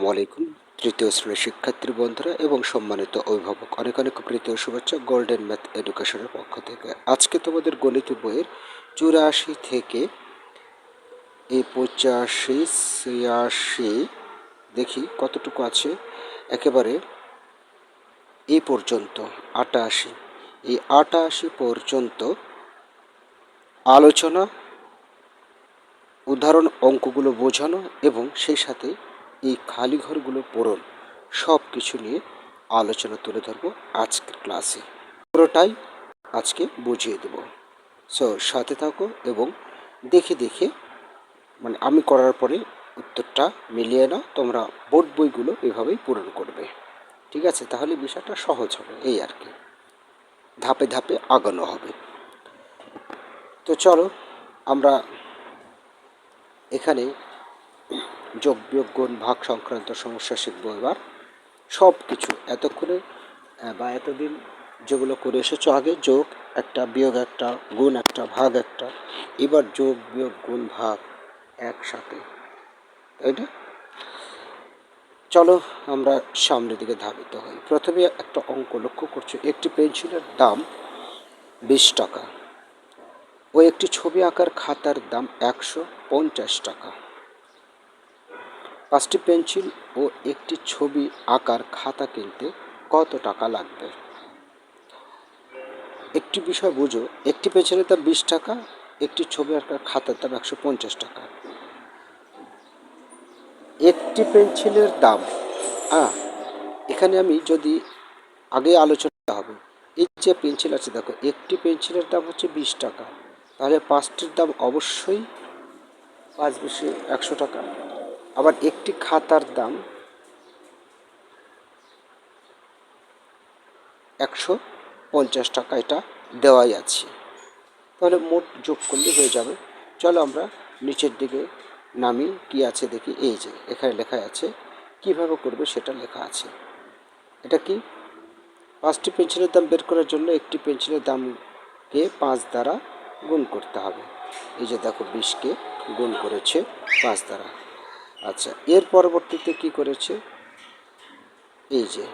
আসসালামু আলাইকুম। তৃতীয় শ্রেণির শিক্ষার্থী বন্ধুরা এবং সম্মানিত অভিভাবক, অনেক অনেক প্রীতীয় শুভেচ্ছা গোল্ডেন ম্যাথ এডুকেশনের পক্ষ থেকে। আজকে তোমাদের গণিত বইয়ের চুরাশি থেকে এই পঁচাশি, ছিয়াশি, দেখি কতটুকু আছে? একেবারে এ পর্যন্ত, আটাশি। এই আটাশি পর্যন্ত আলোচনা, উদাহরণ অঙ্কগুলো বোঝানো এবং সেই সাথে এই খালি ঘরগুলো পূরণ সব কিছু নিয়ে আলোচনা তুলে ধরবো আজকের ক্লাসে। পুরোটাই আজকে বুঝিয়ে দেব। সো সাথে থাকো এবং দেখে দেখে মানে আমি করার পরে উত্তরটা মিলিয়ে নাও, তোমরা বোর্ড বইগুলো এভাবেই পূরণ করবে। ঠিক আছে? তাহলে বিষয়টা সহজ হবে, এই আর কি। ধাপে ধাপে আগানো হবে। তো চলো, আমরা এখানে যোগ বিয়োগ গুণ ভাগ সংক্রান্ত সমস্যা শিখব এবার। সব কিছু এতক্ষণে বা এতদিন যেগুলো করে এসেছ, আগে যোগ একটা, বিয়োগ একটা, গুণ একটা, ভাগ একটা, এবার যোগ, বিয়োগ, গুণ, ভাগ একসাথে, তাই না? চলো আমরা সামনের দিকে ধাবিত হই। প্রথমে একটা অঙ্ক লক্ষ্য করছ, একটি পেন্সিলের দাম বিশ টাকা। ও একটি ছবি আঁকার খাতার দাম একশো পঞ্চাশ টাকা। পাঁচটি পেন্সিল ও একটি ছবি আঁকার খাতা কিনতে কত টাকা লাগবে? একটি বিষয় বুঝো, একটি পেন্সিলের দাম বিশ টাকা, একটি ছবি আঁকার খাতার দাম একশো পঞ্চাশ টাকা। একটি পেন্সিলের দাম হ্যাঁ এখানে আমি যদি আগে আলোচনা হবে, এই যে পেন্সিল আছে দেখো, একটি পেন্সিলের দাম হচ্ছে বিশ টাকা, তাহলে পাঁচটির দাম অবশ্যই পাঁচ বেশি একশো টাকা। আবার একটি খাতার দাম একশো পঞ্চাশ টাকা এটা দেওয়াই আছে। তাহলে মোট যোগ করলে হয়ে যাবে। চলো আমরা নিচের দিকে নামি কি আছে দেখি। এই যে, এখানে লেখা আছে, কীভাবে করবে সেটা লেখা আছে। এটা কি? পাঁচটি পেন্সিলের দাম বের করার জন্য একটি পেন্সিলের দামকে পাঁচ দ্বারা গুণ করতে হবে। এই যে দেখো, বিশকে গুণ করেছে পাঁচ দ্বারা। আচ্ছা এর পরবর্তীতে কি করেছে? এই যে,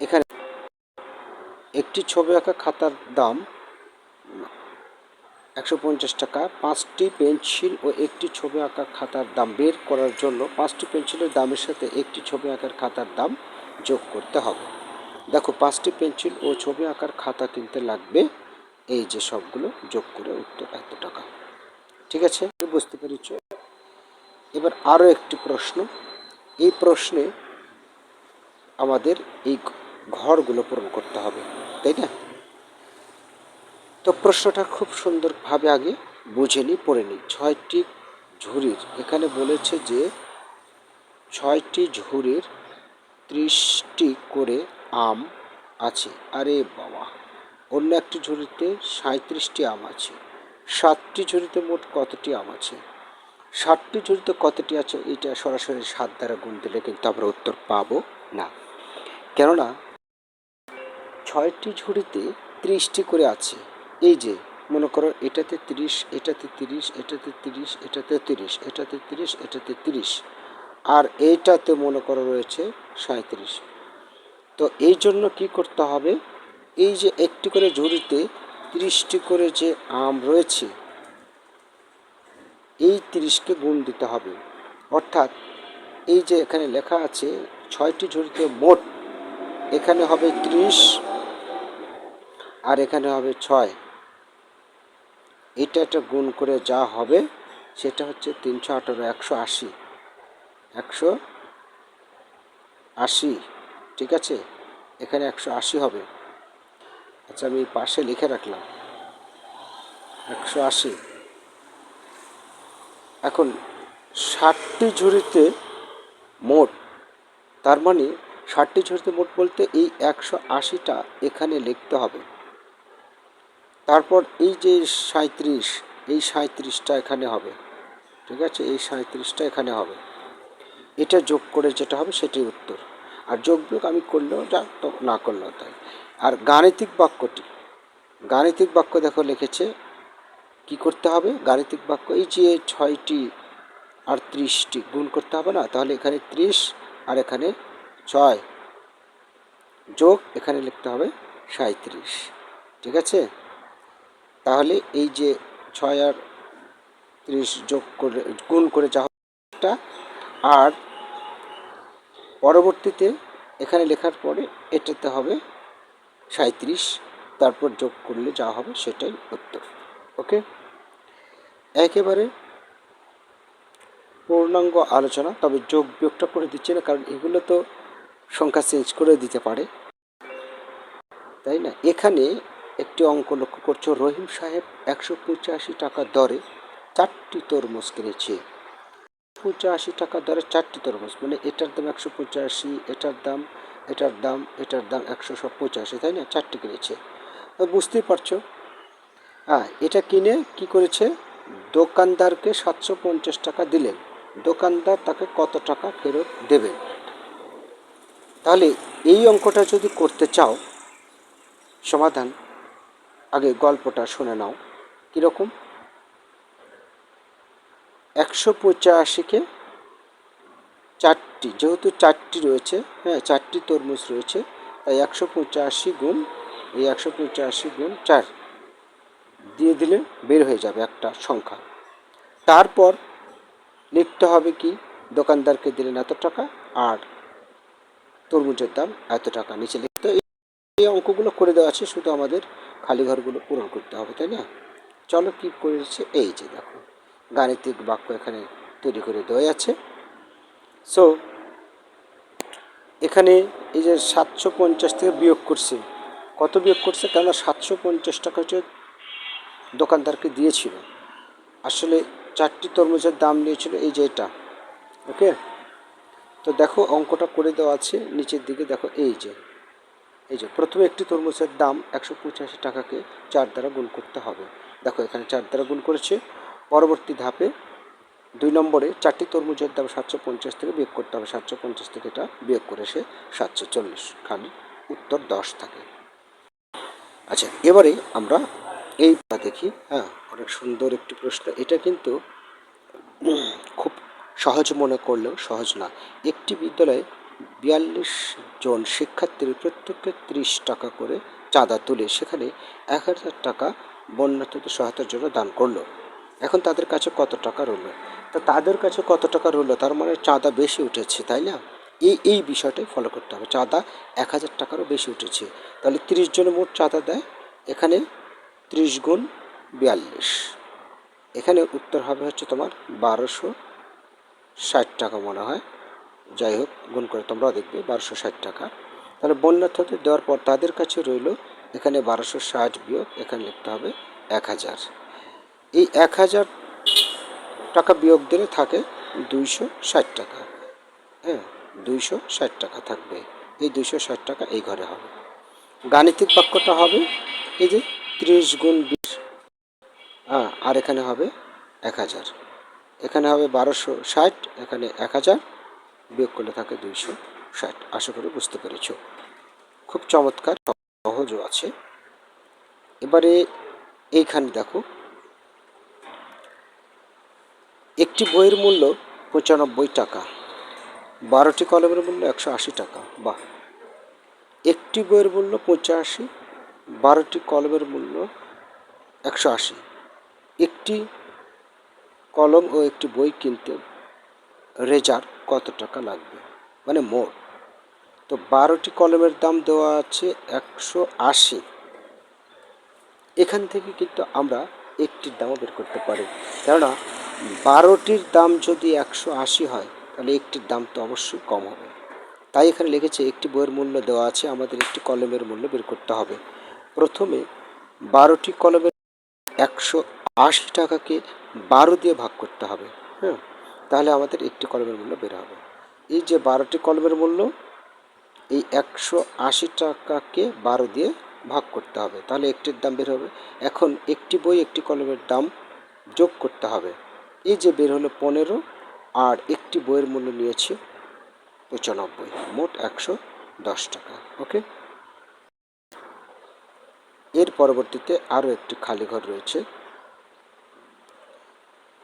এখানে একটি ছবি আঁকা খাতার দাম একশো পঞ্চাশ টাকা, পাঁচটি পেন্সিল ও একটি ছবি আঁকা খাতার দাম বের করার জন্য পাঁচটি পেন্সিলের দামের সাথে একটি ছবি আঁকার খাতার দাম যোগ করতে হবে। দেখো, পাঁচটি পেন্সিল ও ছবি আঁকার খাতা কিনতে লাগবে। এই যে সবগুলো যোগ করে উত্তর এত টাকা। ঠিক আছে? বুঝতে পেরেছ? এবার আরও একটি প্রশ্ন। এই প্রশ্নে আমাদের এই ঘরগুলো পূরণ করতে হবে, তাই না? তো প্রশ্নটা খুব সুন্দরভাবে আগে বুঝে নিই, পড়ে নিই। ছয়টি ঝুড়ির, এখানে বলেছে যে ছয়টি ঝুড়ির ত্রিশটি করে আম আছে। আরে বাবা, অন্য একটি ঝুড়িতে সাঁত্রিশটি আম আছে। সাতটি ঝুড়িতে মোট কতটি আম আছে? ষাটটি ঝুড়িতে কতটি আছে, এটা সরাসরি সাত দ্বারা গুণ দিলে কিন্তু আমরা উত্তর পাব না। কেননা ছয়টি ঝুড়িতে ত্রিশটি করে আছে। এই যে, মনে করো এটাতে তিরিশ এটাতে তিরিশ এটাতে তিরিশ এটাতে তিরিশ এটাতে তিরিশ এটাতে তিরিশ, আর এইটাতে মনে করো রয়েছে সাঁত্রিশ তো এই জন্য কি করতে হবে, এই যে একটি করে ঝুড়িতে তিরিশটি করে যে আম রয়েছে এই তিরিশকে গুণ দিতে হবে। অর্থাৎ এই যে এখানে লেখা আছে, ছয়টি ঝুড়িতে মোট, এখানে হবে ত্রিশ আর এখানে হবে ছয়। এটা একটা গুণ করে যা হবে, সেটা হচ্ছে তিনশো আঠারো, একশো আশি। একশো আশি, ঠিক আছে? এখানে একশো আশি হবে। আচ্ছা আমি পাশে লিখে রাখলাম। একশো আশি। এখন ষাটটি ঝুড়িতে মোট, তার মানে ষাটটি ঝুড়িতে মোট বলতে এই একশো আশিটা এখানে লিখতে হবে। তারপর এই যে সাঁত্রিশ এই সাঁত্রিশটা এখানে হবে। ঠিক আছে? এই সাঁত্রিশটা এখানে হবে। এটা যোগ করে যেটা হবে সেটাই উত্তর। আর যোগ বিয়োগ আমি করলেও যা, তো না করলেও তাই। আর গাণিতিক বাক্যটি, গাণিতিক বাক্য দেখো লিখেছে কি করতে হবে? গাণিতিক বাক্য এই যে ছয়টি আর ত্রিশটি গুণ করতে হবে না? তাহলে এখানে ত্রিশ আর এখানে ছয় যোগ এখানে লিখতে হবে সাঁত্রিশ ঠিক আছে? তাহলে এই যে ছয় আর ত্রিশ যোগ করে, গুণ করে যা একটা, আর পরবর্তীতে এখানে লেখার পরে এটাতে হবে সাঁত্রিশ তারপর যোগ করলে যা হবে সেটাই উত্তর। ওকে? একেবারে পূর্ণাঙ্গ আলোচনা, তবে যোগ বিয়োগটা করে দিচ্ছে না, কারণ এগুলো তো সংখ্যা চেঞ্জ করে দিতে পারে। তাই না? এখানে একটি অঙ্ক লক্ষ্য করছ, রহিম সাহেব একশো পঁচাশি টাকা দরে চারটি তরমুজ কিনেছে। পঁচাশি টাকা দরে চারটি তরমুজ মানে এটার দাম একশো পঁচাশি, এটার দাম এটার দাম এটার দাম একশো সব পঁচাশি, তাই না? চারটি কিনেছে। বুঝতেই পারছ? হ্যাঁ এটা কিনে কি করেছে? দোকানদারকে সাতশো পঞ্চাশ টাকা দিলেন। দোকানদার তাকে কত টাকা ফেরত দেবে তাহলে এই অঙ্কটা যদি করতে চাও, সমাধান, আগে গল্পটা শুনে নাও, কীরকম? একশো পঁচাশিকে চারটি, যেহেতু চারটি রয়েছে হ্যাঁ চারটি তরমুজ রয়েছে, তাই একশো পঁচাশি গুণ, এই একশো পঁচাশি গুণ চার। দিয়ে দিলে বের হয়ে যাবে একটা সংখ্যা। তারপর লিখতে হবে কি, দোকানদারকে দিলেন এত টাকা আর তরমুজের দাম এত টাকা। নিচে লিখতে এই অঙ্কগুলো করে দেওয়া আছে, শুধু আমাদের খালি ঘরগুলো পূরণ করতে হবে, তাই না? চলো কী করেছে, এই যে দেখো, গাণিতিক বাক্য এখানে তৈরি করে দেওয়া আছে। সো এখানে এই যে সাতশো পঞ্চাশ থেকে বিয়োগ করছে। কত বিয়োগ করছে? কেননা সাতশো পঞ্চাশ টাকা হচ্ছে দোকানদারকে দিয়েছিল। আসলে চারটি তরমুজের দাম নিয়েছিল এই যে এটা, ওকে? তো দেখো অঙ্কটা করে দেওয়া আছে, নিচের দিকে দেখো এই যে। এই যে, প্রথমে একটি তরমুজের দাম একশো পঁচাশি টাকাকে চার দ্বারা গুণ করতে হবে। দেখো এখানে চার দ্বারা গুণ করেছে। পরবর্তী ধাপে দুই নম্বরে চারটি তরমুজের দাম সাতশো পঞ্চাশ থেকে বিয়োগ করতে হবে। সাতশো পঞ্চাশ থেকে এটা বিয়োগ করে সে সাতশো চল্লিশ, খালি উত্তর দশ থাকে। আচ্ছা এবারে আমরা এইটা দেখি হ্যাঁ অনেক সুন্দর একটি প্রশ্ন। এটা কিন্তু খুব সহজ মনে করলেও সহজ না। একটি বিদ্যালয়ে বিয়াল্লিশ জন শিক্ষার্থীর প্রত্যেককে ত্রিশ টাকা করে চাঁদা তুলে সেখানে এক হাজার টাকা বন্যার্থীদের সহায়তার জন্য দান করল। এখন তাদের কাছে কত টাকা রইল? তা তাদের কাছে কত টাকা রইল? তার মানে চাঁদা বেশি উঠেছে, তাই না? এই এই বিষয়টাই ফলো করতে হবে। চাঁদা এক হাজার টাকারও বেশি উঠেছে। তাহলে তিরিশ জনের মোট চাঁদা দেয়, এখানে ত্রিশ গুণ বিয়াল্লিশ। এখানে উত্তর হবে হচ্ছে তোমার বারোশো ষাট টাকা মনে হয়। যাই হোক, গুণ করে তোমরাও দেখবে বারোশো ষাট টাকা। তাহলে বন্যার্থদের দেওয়ার পর তাদের কাছে রইল এখানে বারোশো ষাট বিয়োগ, এখানে লিখতে হবে এক হাজার। এই এক হাজার টাকা বিয়োগ দিলে থাকে দুইশো ষাট টাকা। হ্যাঁ দুইশো ষাট টাকা থাকবে। এই দুইশো ষাট টাকা এই ঘরে হবে। গাণিতিক বাক্যটা হবে এই যে ত্রিশ গুণ বিশ। হ্যাঁ আর এখানে হবে এক হাজার। এখানে হবে বারোশো ষাট, এখানে এক হাজার। বিয়োগ করলে থাকে দুইশো ষাট। আশা করি বুঝতে পেরেছ। খুব চমৎকার সহজও আছে। এবারে এইখানে দেখো। একটি বইয়ের মূল্য পঁচানব্বই টাকা। বারোটি কলমের মূল্য একশো আশি টাকা। বাহ! একটি বইয়ের মূল্য পঁচাশি বারোটি কলমের মূল্য একশো আশি। একটি কলম ও একটি বই কিনতে রেজার কত টাকা লাগবে? মানে মোট। তো বারোটি কলমের দাম দেওয়া আছে একশো আশি। এখান থেকে কিন্তু আমরা একটির দামও বের করতে পারি। কেননা বারোটির দাম যদি একশো আশি হয়, তাহলে একটির দাম তো অবশ্যই কম হবে। তাই এখানে লিখেছে একটি বইয়ের মূল্য দেওয়া আছে, আমাদের একটি কলমের মূল্য বের করতে হবে। প্রথমে বারোটি কলমের একশো আশি টাকাকে বারো দিয়ে ভাগ করতে হবে হ্যাঁ তাহলে আমাদের একটি কলমের মূল্য বের হবে। এই যে বারোটি কলমের মূল্য, এই একশো আশি টাকাকে বারো দিয়ে ভাগ করতে হবে। তাহলে একটির দাম বের হবে। এখন একটি বই একটি কলমের দাম যোগ করতে হবে। এই যে বের হলো পনেরো, আর একটি বইয়ের মূল্য নিয়েছে পঁচানব্বই, মোট একশো দশ টাকা, ওকে? এর পরবর্তীতে আরও একটি খালি ঘর রয়েছে।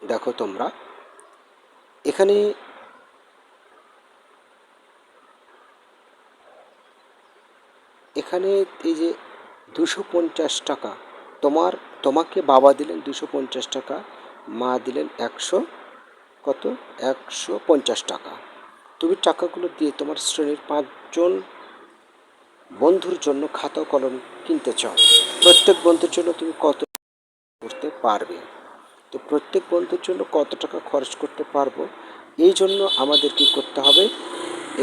দেখো তোমরা। এখানে এখানে এই যে দুশো পঞ্চাশ টাকা, তোমার, তোমাকে বাবা দিলেন দুশো পঞ্চাশ টাকা, মা দিলেন একশো, কত? একশো পঞ্চাশ টাকা। তুমি টাকাগুলো দিয়ে তোমার শ্রেণির পাঁচজন বন্ধুর জন্য খাতা কলম কিনতে চাও। প্রত্যেক বন্ধুর জন্য তুমি কত করতে পারবে? তো প্রত্যেক বন্ধুর জন্য কত টাকা খরচ করতে পারব? এই জন্য আমাদের কি করতে হবে?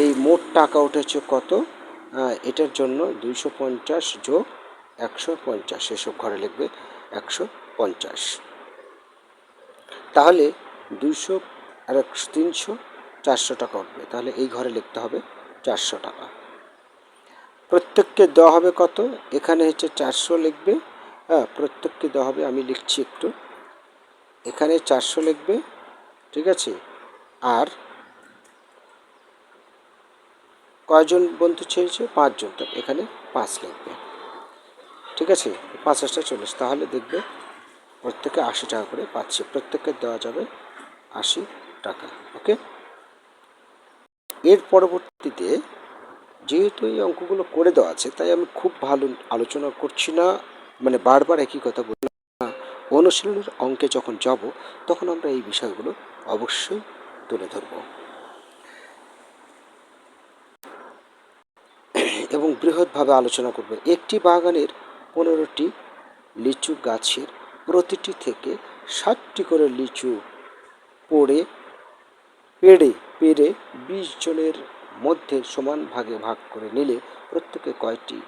এই মোট টাকা উঠেছে কত? এটার জন্য দুইশো পঞ্চাশ যোগ একশো পঞ্চাশ, এসব ঘরে লিখবে একশো পঞ্চাশ। তাহলে দুইশো আর একশো তিনশো চারশো টাকা উঠবে। তাহলে এই ঘরে লিখতে হবে চারশো টাকা। প্রত্যেককে দেওয়া হবে কত? এখানে হচ্ছে চারশো লিখবে। হ্যাঁ প্রত্যেককে দেওয়া হবে, আমি লিখছি একটু। এখানে চারশো লিখবে, ঠিক আছে? আর কয়জন বন্ধু ছেড়েছে? পাঁচজন, তো এখানে পাঁচ লিখবে। ঠিক আছে? পাঁচ হাজার চল্লিশ, তাহলে দেখবে প্রত্যেকে আশি টাকা করে পাচ্ছে। প্রত্যেককে দেওয়া যাবে আশি টাকা, ওকে? এর পরবর্তীতে যেহেতু এই অঙ্কগুলো করে দেওয়া আছে, তাই আমি খুব ভালো আলোচনা করছি না। মানে বারবার একই কথা বলি না। অনুশীলনের অঙ্কে যখন যাব, তখন আমরা এই বিষয়গুলো অবশ্যই তুলে ধরব। এবং বৃহৎভাবে আলোচনা করব। একটি বাগানের পনেরোটি লিচু গাছের প্রতিটি থেকে ষাটটি করে লিচু পড়ে, পেড়ে পেরে বিশ জনের মধ্যে সমান ভাগে ভাগ করে নিলে প্রত্যেকে কয়টি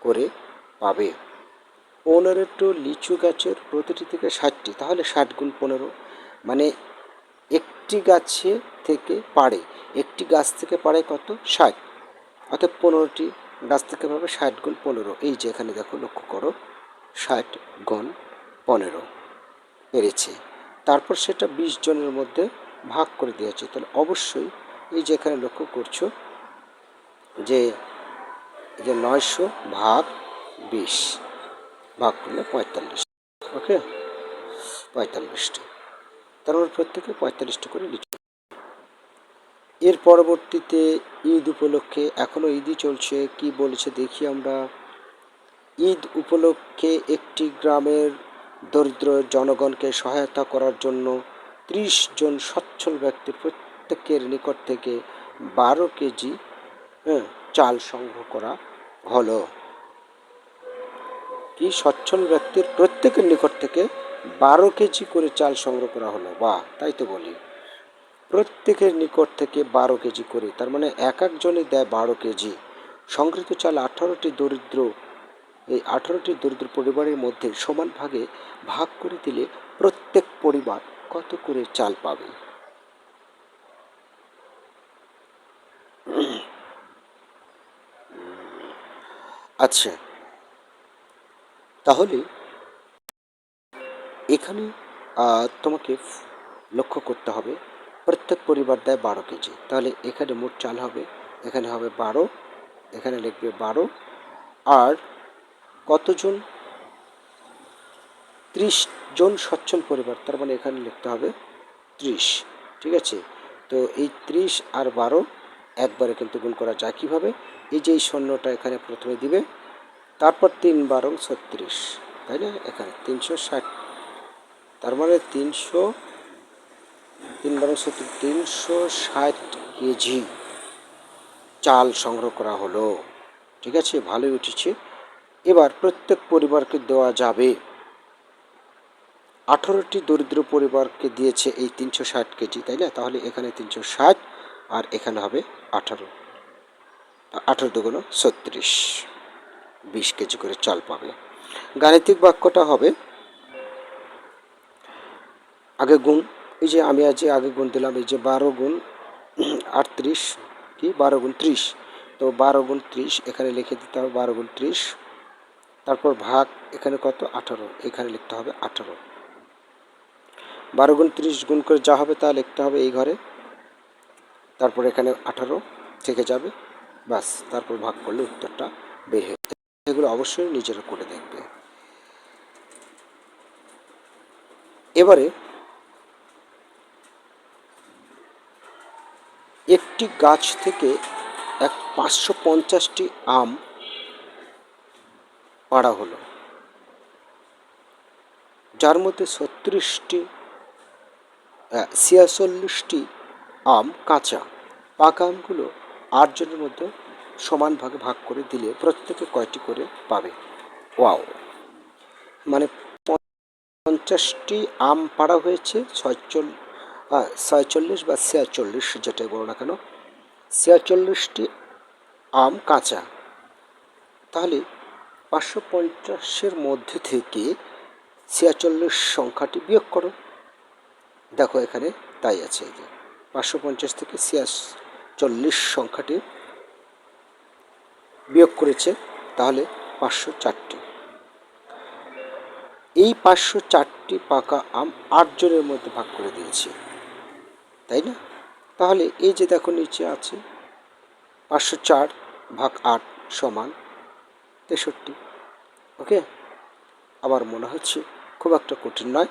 করে পাবে? পনেরোটো লিচু গাছের প্রতিটি থেকে ষাটটি, তাহলে ষাট গুণ পনেরো। মানে একটি গাছে থেকে পাড়ে একটি গাছ থেকে পাড়ে কত? ষাট। অর্থাৎ পনেরোটি গাছ থেকে পাবে ষাট গুণ পনেরো। এই যে এখানে দেখো, লক্ষ্য করো, ষাট গুণ পনেরো পেরেছে। তারপর সেটা বিশ জনের মধ্যে ভাগ করে দিয়েছে। তাহলে অবশ্যই এই যে এখানে লক্ষ্য করছ যে যে নয়শো ভাগ বিশ, ভাগ করলে পঁয়তাল্লিশ, ওকে? পঁয়তাল্লিশটা। তার মানে প্রত্যেকে পঁয়তাল্লিশটা করে লিচু এর পরবর্তীতে ঈদ উপলক্ষে এখনও ঈদই চলছে, কি বলেছে দেখি আমরা। ঈদ উপলক্ষে একটি গ্রামের দরিদ্র জনগণকে সহায়তা করার জন্য ত্রিশ জন সচ্ছল ব্যক্তির প্রত্যেকের নিকট থেকে বারো কেজি হ্যাঁ, চাল সংগ্রহ করা হলো। কি সচ্ছল ব্যক্তির প্রত্যেকের নিকট থেকে বারো কেজি করে চাল সংগ্রহ করা হলো? বা তাই তো বলি। প্রত্যেকের নিকট থেকে বারো কেজি করে তার মানে এক একজনে দেয় বারো কেজি। সংগৃহীত চাল আঠারোটি দরিদ্র এই আঠারোটি দরিদ্র পরিবারের মধ্যে সমান ভাগে ভাগ করে দিলে প্রত্যেক পরিবার কত করে চাল পাবে? আচ্ছা। তাহলে এখানে তোমাকে লক্ষ্য করতে হবে, প্রত্যেক পরিবার দেয় বারো কেজি। তাহলে এখানে মোট চাল হবে, এখানে হবে বারো, এখানে লিখবে বারো, আর কতজন? ত্রিশ জন সচ্ছল পরিবার, তার মানে এখানে লিখতে হবে ত্রিশ, ঠিক আছে? তো এই ত্রিশ আর বারো একবারে কিন্তু গুণ করা যায় কীভাবে? এই যে এই শূন্যটা এখানে প্রথমে দিবে, তারপর তিন বারো ছত্রিশ, তাই না? এখানে তিনশো ষাট, তার মানে তিনশো, তিন বারো সত্তর তিনশো ষাট কেজি চাল সংগ্রহ করা হলো। ঠিক আছে? ভালোই উঠেছে। এবার প্রত্যেক পরিবারকে দেওয়া যাবে। আঠারোটি দরিদ্র পরিবারকে দিয়েছে এই তিনশো ষাট কেজি তাই না? তাহলে এখানে তিনশো ষাট আর এখানে হবে আঠারো। আঠারো দুগুণ ছত্রিশ। বিশ কেজি করে চাল পাবে। গাণিতিক বাক্যটা হবে, আগে গুণ, এই যে আমি আজ আগে গুণ দিলাম, এই যে বারো গুণ আটত্রিশ, কি? বারো গুণ ত্রিশ। তো বারো গুণ ত্রিশ, এখানে লিখে দিতে হবে বারো গুণ ত্রিশ। তারপর ভাগ, এখানে কত? আঠারো। এখানে লিখতে হবে আঠারো। বারো গুণ ত্রিশ গুণ করে যা হবে তা লিখতে হবে এই ঘরে। তারপর এখানে আঠারো থেকে যাবে। বাস তারপর ভাগ করলে উত্তরটা বের হয়ে। এগুলো অবশ্যই নিজেরা করে দেখবে। এবারে একটি গাছ থেকে এক পাঁচশো পঞ্চাশটি আম পাড়া হলো। যার মধ্যে ছত্রিশটি ছিয়াচল্লিশটি আম, কাঁচা। পাকা আমগুলো আটজনের মধ্যে সমান ভাগে ভাগ করে দিলে প্রত্যেকে কয়টি করে পাবে? ওয়াও। মানে পঞ্চাশটি আম পাড়া হয়েছে, ছয়চল ছয়চল্লিশ বা ছিয়াচল্লিশ যেটাই বলো না কেন? ছিয়াচল্লিশটি আম কাঁচা। তাহলে পাঁচশো পঞ্চাশের মধ্যে থেকে ছিয়াচল্লিশ সংখ্যাটি বিয়োগ করো। দেখো এখানে তাই আছে এই যে। পাঁচশো পঞ্চাশ থেকে ছিয়াচল্লিশ সংখ্যাটি বিয়োগ করেছে, তাহলে পাঁচশো চারটি। এই পাঁচশো চারটি পাকা আম আটজনের মধ্যে ভাগ করে দিয়েছি, তাই না? তাহলে এই যে দেখো নিচে আছে, পাঁচশো চার ভাগ আট সমান তেষট্টি, ওকে? আমার মনে হচ্ছে খুব একটা কঠিন নয়।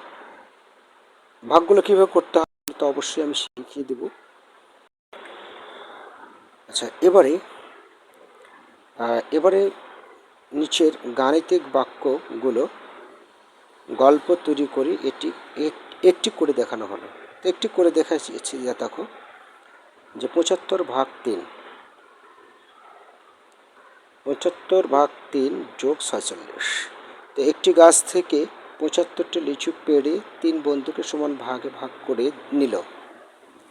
ভাগগুলো কীভাবে করতে হবে তো অবশ্যই আমি শিখিয়ে দেব। আচ্ছা এবারে এবারে নিচের গাণিতিক বাক্যগুলো গল্প তৈরি করে এটি একটি করে দেখানো হলো। তো একটি করে দেখাচ্ছি যা দেখো, যে পঁচাত্তর ভাগ তিন। পঁচাত্তর ভাগ তিন যোগ ছয়চল্লিশ। তো একটি গাছ থেকে পঁচাত্তরটি লিচু পেড়ে তিন বন্ধুকে সমান ভাগে ভাগ করে নিল।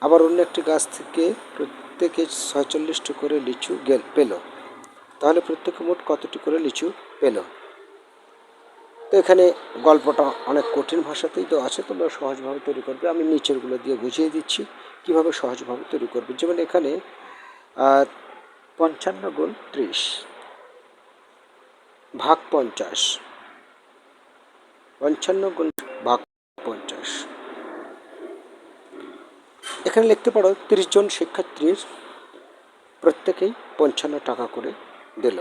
আবার অন্য একটি গাছ থেকে প্রত্যেকে ছয়চল্লিশটি করে লিচু গেল পেল। তাহলে প্রত্যেকে মোট কতটি করে লিচু পেল? তো এখানে গল্পটা অনেক কঠিন ভাষাতেই তো আছে, তোমরা সহজভাবে তৈরি করবে। আমি নিচেরগুলো দিয়ে বুঝিয়ে দিচ্ছি, কীভাবে সহজভাবে তৈরি করবে। যেমন এখানে পঞ্চান্ন গুণ ত্রিশ, ভাগ পঞ্চাশ। পঞ্চান্ন গুণ ভাগ পঞ্চাশ। এখানে লিখতে পারো তিরিশ জন শিক্ষার্থীর প্রত্যেকেই পঞ্চান্ন টাকা করে দিল।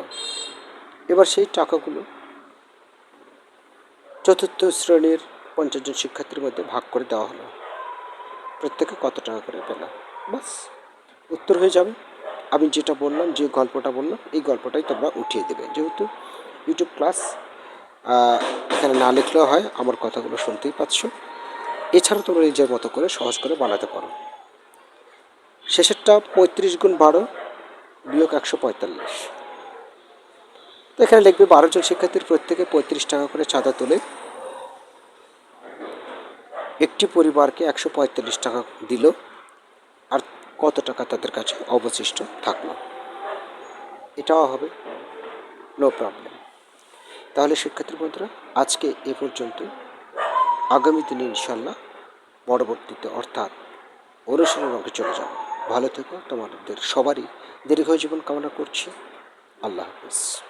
এবার সেই টাকাগুলো চতুর্থ শ্রেণির পঞ্চাশ জন শিক্ষার্থীর মধ্যে ভাগ করে দেওয়া হলো। প্রত্যেকে কত টাকা করে পেল? বাস, উত্তর হয়ে যাবে। আমি যেটা বললাম, যে গল্পটা বললাম, এই গল্পটাই তোমরা উঠিয়ে দেবে। যেহেতু ইউটিউব ক্লাস এখানে না লিখলেও হয়, আমার কথাগুলো শুনতেই পাচ্ছ। এছাড়া তোমরা নিজের মতো করে সহজ করে বানাতে পারো। শেষেরটা পঁয়ত্রিশ গুণ বারো, বিয়োগ একশো পঁয়তাল্লিশ। তো এখানে লিখবে বারো জন শিক্ষার্থীর প্রত্যেকে পঁয়ত্রিশ টাকা করে চাঁদা তোলে। একটি পরিবারকে একশো পঁয়তাল্লিশ টাকা দিল। আর কত টাকা তাদের কাছে অবশিষ্ট থাকল? এটাও হবে নো প্রবলেম তাহলে শিক্ষার্থী বন্ধুরা, আজকে এ পর্যন্ত। আগামী দিনে ইনশাল্লাহ পরবর্তীতে অর্থাৎ অনুশীলন অঙ্কে চলে যাব। ভালো থেকো, তোমাদের সবারই দীর্ঘ জীবন কামনা করছি। আল্লাহ হাফিজ।